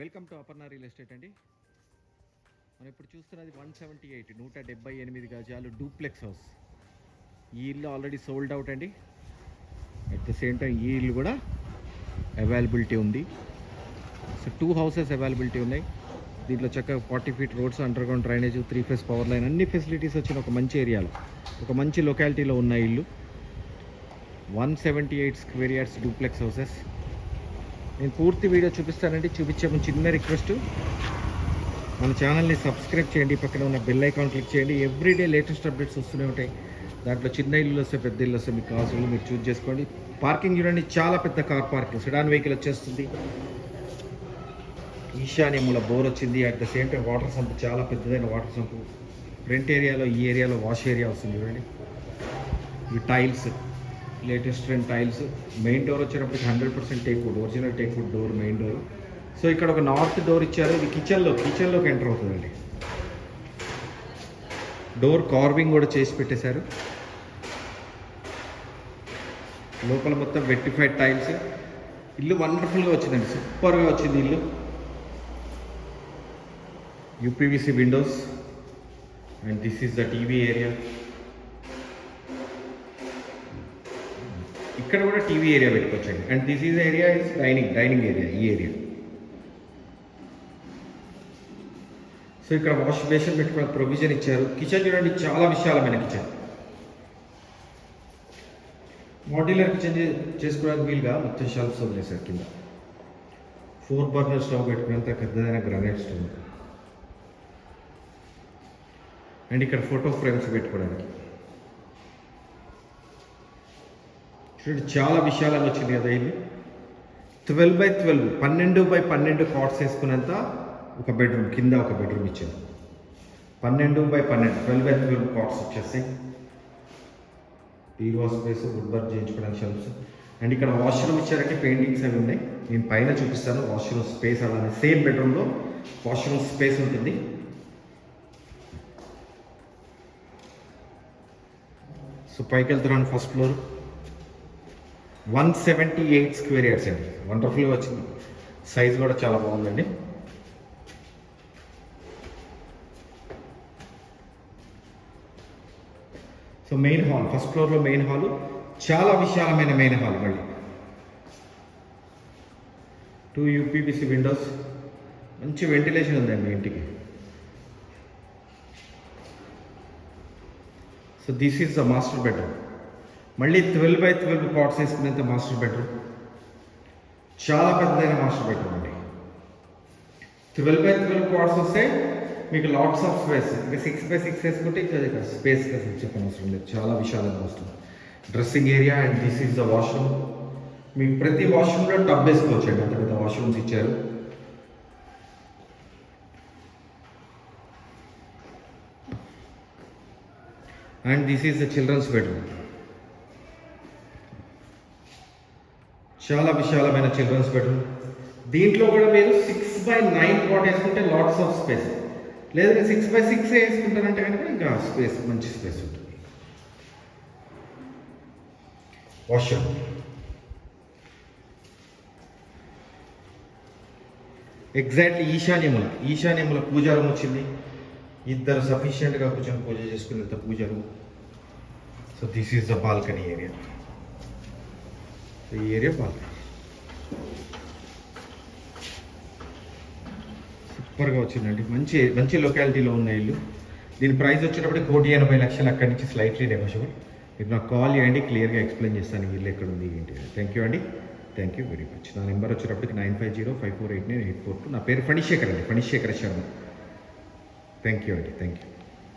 Welcome to Aparna real estate అండి. మనం ఇప్పుడు చూస్తున్నది వన్ సెవెంటీ ఎయిట్ నూట డెబ్బై ఎనిమిది గజాలు డూప్లెక్స్ హౌస్. ఈ ఇల్లు ఆల్రెడీ సోల్డ్ అవుట్ అండి. అట్ ద సేమ్ టైం ఈ ఇల్లు కూడా అవైలబిలిటీ ఉంది. సో టూ హౌసెస్ అవైలబిలిటీ ఉన్నాయి. దీంట్లో చక్కగా forty feet roads underground drainage three phase power line అన్ని ఫెసిలిటీస్ వచ్చిన ఒక మంచి ఏరియాలో ఒక మంచి లొకాలిటీలో ఉన్న ఇల్లు. One seventy eight square yards duplex houses. నేను పూర్తి వీడియో చూపిస్తానండి. చూపించే ముందు చిన్న రిక్వెస్ట్. మన ఛానల్ని సబ్స్క్రైబ్ చేయండి. పక్కన ఉన్న బెల్ ఐకాన్ క్లిక్ చేయండి. ఎవ్రీడే లేటెస్ట్ అప్డేట్స్ వస్తూనే ఉంటాయి. దాంట్లో చిన్న ఇల్లు వస్తే పెద్ద ఇల్లు వస్తే మీకు కావాల్సిన మీరు చూస్ చేసుకోండి. పార్కింగ్ చూడండి చాలా పెద్ద కార్ పార్కింగ్ సెడాన్ వెహికల్ వచ్చేస్తుంది. ఈశాన్యముల బోర్ వచ్చింది. At the same time water sump చాలా పెద్దదైన వాటర్ సంప్ ఫ్రంట్ ఏరియాలో ఈ ఏరియాలో వాష్ ఏరియా వస్తుంది చూడండి. ఈ tiles latest trend tiles main door వచ్చేటప్పటికి hundred percent teak wood original teak wood door main door so ఇక్కడ ఒక నార్త్ డోర్ ఇచ్చారు. ఇది కిచెన్లో కిచెన్లోకి ఎంటర్ అవుతుందండి. డోర్ కార్వింగ్ కూడా చేసి పెట్టేశారు. లోపల మొత్తం వెట్టిఫైడ్ టైల్స్ ఇల్లు వండర్ఫుల్గా వచ్చిందండి. సూపర్గా వచ్చింది ఇల్లు. UPVC windows and this is the TV area ఇక్కడ కూడా టీవీ ఏరియా పెట్టుకోవచ్చండి. And this is area is dining dining area ఈ ఏరియా సో ఇక్కడ వాష్ బేసిన్ పెట్టుకునే ప్రొవిజన్ ఇచ్చారు. కిచెన్ చూడండి చాలా విశాలమైన కిచెన్ మాడ్యులర్ కిచెన్ చేసుకోవడానికి వీలుగా మొత్తం షెల్ఫ్స్ వదిలేశారు కింద. ఫోర్ బర్నర్ స్టవ్ పెట్టుకునేంత పెద్దదైన గ్రానైట్ స్టవ్ అండ్ ఇక్కడ ఫోటో ఫ్రేమ్స్ పెట్టుకోవడానికి. చూడండి చాలా విశాలంగా వచ్చింది కదా ఇది ట్వెల్వ్ బై ట్వెల్వ్ పన్నెండు బై పన్నెండు కాట్స్ వేసుకునేంత ఒక బెడ్రూమ్ కింద ఒక బెడ్రూమ్ ఇచ్చారు. పన్నెండు బై పన్నెండు ట్వెల్వ్ బై ట్వెల్వ్ కాట్స్ వచ్చేస్తాయి బీరువా స్పేస్ వుడ్ వర్క్ చేయించుకోవడానికి షెల్ఫ్స్ అండ్ ఇక్కడ వాష్రూమ్ ఇచ్చారంటే పెయింటింగ్స్ అవి ఉన్నాయి. నేను పైన చూపిస్తాను వాష్రూమ్ స్పేస్ అలానే సేమ్ బెడ్రూమ్లో వాష్రూమ్ స్పేస్ ఉంటుంది. సో పైకి వెళ్తున్నాను first floor. One seventy eight square yards అండి. వండర్ఫుల్గా వచ్చింది. సైజ్ కూడా చాలా బాగుందండి. సో మెయిన్ హాల్ ఫస్ట్ ఫ్లోర్లో మెయిన్ హాల్ చాలా విశాలమైన మెయిన్ హాల్ మళ్ళీ. Two UPVC windows. మంచి వెంటిలేషన్ ఉందండి ఇంటికి. So this is the master bedroom. మళ్ళీ ట్వెల్వ్ బై ట్వెల్వ్ కాట్స్ వేసుకునేంత మాస్టర్ బెడ్రూమ్. చాలా పెద్దదైన మాస్టర్ బెడ్రూమ్ అండి. ట్వెల్వ్ బై ట్వెల్వ్ పాట్స్ వస్తే మీకు లాట్స్ ఆఫ్ స్పేస్ ఇంకా సిక్స్ బై సిక్స్ వేసుకుంటే ఇంకా స్పేస్ చెప్పని అవసరం లేదు. చాలా విశాలంగా వస్తుంది. Dressing area and this is the washroom మీకు ప్రతి వాష్రూమ్లో టబ్ వేసుకోవచ్చు అండి అంత పెద్ద వాష్రూమ్స్ ఇచ్చారు. And this is the children's bedroom చాలా విశాలమైన చిల్డ్రన్స్ బెడ్రూమ్ దీంట్లో కూడా మీరు సిక్స్ బై నైన్ కాట్ వేసుకుంటే లాట్స్ ఆఫ్ స్పేస్ లేదా సిక్స్ బై సిక్స్ వేసుకుంటారంటే కనుక ఇంకా స్పేస్ మంచి స్పేస్ ఉంటుంది. వాష్రూమ్ ఎగ్జాక్ట్లీ ఈశాన్యముల ఈశాన్యముల పూజారం రూమ్ వచ్చింది. ఇద్దరు సఫిషియెంట్గా కూర్చొని పూజ చేసుకునేంత పూజారు so this is the balcony area ఈ ఏరియా బాగుంది. సూపర్గా వచ్చిందండి. మంచి మంచి లొకాలిటీలో ఉన్న ఇల్లు. దీని ప్రైస్ వచ్చేటప్పుడు కోటి ఎనభై లక్షలు అక్కడి నుంచి స్లైట్లీ నెగోషియబుల్ మీరు నాకు కాల్ చేయండి క్లియర్గా ఎక్స్ప్లెయిన్ చేస్తాను ఇల్లు ఎక్కడ ఉంది ఏంటి థ్యాంక్ యూ అండి. థ్యాంక్ యూ వెరీ మచ్ నా నెంబర్ వచ్చేటప్పటికి nine five zero five four eight nine eight four two నా పేరు ఫణిశేఖర్ అండి ఫణిశేఖర్ శర్మ. థ్యాంక్ యూ అండి థ్యాంక్ యూ